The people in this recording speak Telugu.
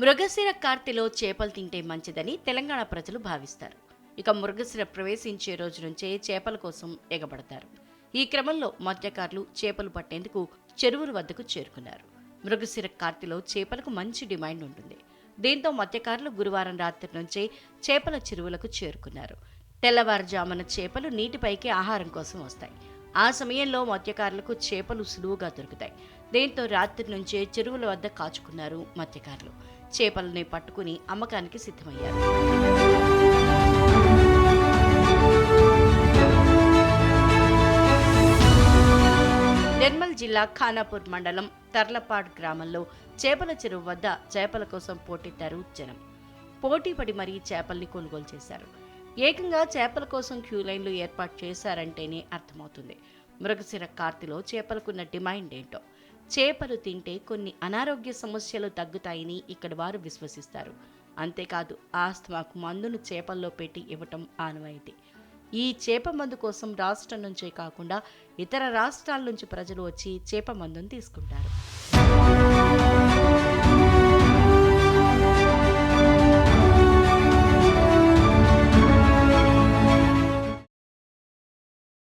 మృగశిర కార్తెలో చేపలు తింటే మంచిదని తెలంగాణ ప్రజలు భావిస్తారు. ఇక మృగశిర ప్రవేశించే రోజు నుంచే చేపల కోసం ఎగబడతారు. ఈ క్రమంలో మత్స్యకారులు చేపలు పట్టేందుకు చెరువుల వద్దకు చేరుకున్నారు. మృగశిర కార్తెలో చేపలకు మంచి డిమాండ్ ఉంటుంది. దీంతో మత్స్యకారులు గురువారం రాత్రి నుంచే చేపల చెరువులకు చేరుకున్నారు. తెల్లవారుజామున చేపలు నీటిపైకి ఆహారం కోసం వస్తాయి. ఆ సమయంలో మత్స్యకారులకు చేపలు సులువుగా దొరుకుతాయి. దీంతో రాత్రి నుంచే చెరువుల వద్ద కాచుకున్నారు మత్స్యకారులు. చేపలని పట్టుకుని అమ్మకానికి సిద్ధమయ్యారు. నిర్మల్ జిల్లా ఖానాపూర్ మండలం తర్లపాడ్ గ్రామంలో చేపల చెరువు వద్ద చేపల కోసం పోటెత్తారు జనం. పోటీ పడి మరీ చేపల్ని కొనుగోలు చేశారు. ఏకంగా చేపల కోసం క్యూ లైన్లు ఏర్పాటు చేశారంటేనే అర్థమవుతుంది. మృగశిర కార్తిలో చేపలకున్న డిమాండ్ ఏంటో? చేపలు తింటే కొన్ని అనారోగ్య సమస్యలు తగ్గుతాయని ఇక్కడ వారు విశ్వసిస్తారు. అంతేకాదు ఆస్తమాకు మందును చేపల్లో పెట్టి ఇవ్వటం ఆనవాయితీ. ఈ చేప మందు కోసం రాష్ట్రం నుంచే కాకుండా ఇతర రాష్ట్రాల నుంచి ప్రజలు వచ్చి చేప మందును తీసుకుంటారు.